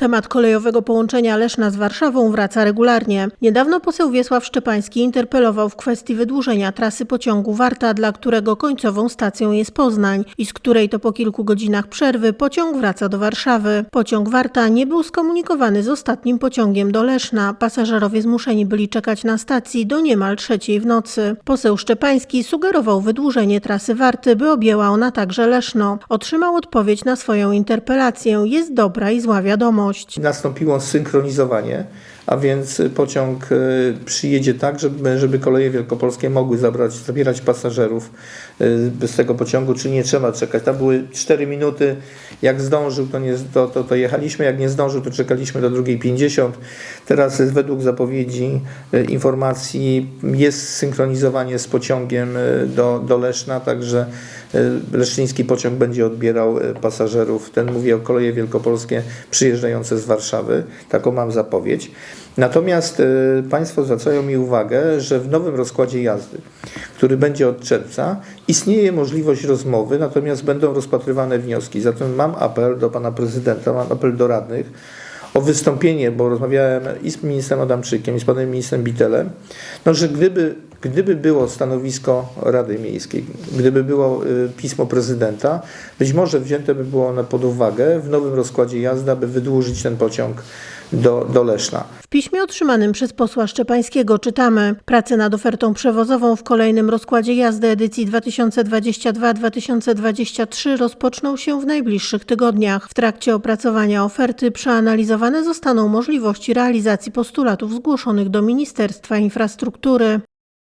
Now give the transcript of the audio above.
Temat kolejowego połączenia Leszna z Warszawą wraca regularnie. Niedawno poseł Wiesław Szczepański interpelował w kwestii wydłużenia trasy pociągu Warta, dla którego końcową stacją jest Poznań i z której to po kilku godzinach przerwy pociąg wraca do Warszawy. Pociąg Warta nie był skomunikowany z ostatnim pociągiem do Leszna. Pasażerowie zmuszeni byli czekać na stacji do niemal trzeciej w nocy. Poseł Szczepański sugerował wydłużenie trasy Warty, by objęła ona także Leszno. Otrzymał odpowiedź na swoją interpelację. Jest dobra i zła wiadomość. Nastąpiło synchronizowanie, a więc pociąg e, przyjedzie tak, żeby, żeby koleje wielkopolskie mogły zabrać, zabierać pasażerów e, z tego pociągu, czy nie trzeba czekać. Tam były 4 minuty, jak zdążył, to, nie, to, to, to jechaliśmy, jak nie zdążył, to czekaliśmy do drugiej 50. Teraz według zapowiedzi, e, informacji jest synchronizowanie z pociągiem e, do, do Leszna, także e, leszczyński pociąg będzie odbierał pasażerów, ten mówię o koleje wielkopolskie przyjeżdżające z Warszawy, taką mam zapowiedź. Natomiast Państwo zwracają mi uwagę, że w nowym rozkładzie jazdy, który będzie od czerwca, istnieje możliwość rozmowy, natomiast będą rozpatrywane wnioski. Zatem mam apel do Pana Prezydenta, mam apel do radnych, o wystąpienie, bo rozmawiałem i z ministrem Adamczykiem, i z panem ministrem Bitelem, no, że gdyby, gdyby było stanowisko Rady Miejskiej, gdyby było y, pismo prezydenta, być może wzięte by było one pod uwagę w nowym rozkładzie jazdy, aby wydłużyć ten pociąg do, do Leszna. W piśmie otrzymanym przez posła Szczepańskiego czytamy: Prace nad ofertą przewozową w kolejnym rozkładzie jazdy edycji 2022-2023 rozpoczną się w najbliższych tygodniach. W trakcie opracowania oferty przeanalizowane zostaną możliwości realizacji postulatów zgłoszonych do Ministerstwa Infrastruktury.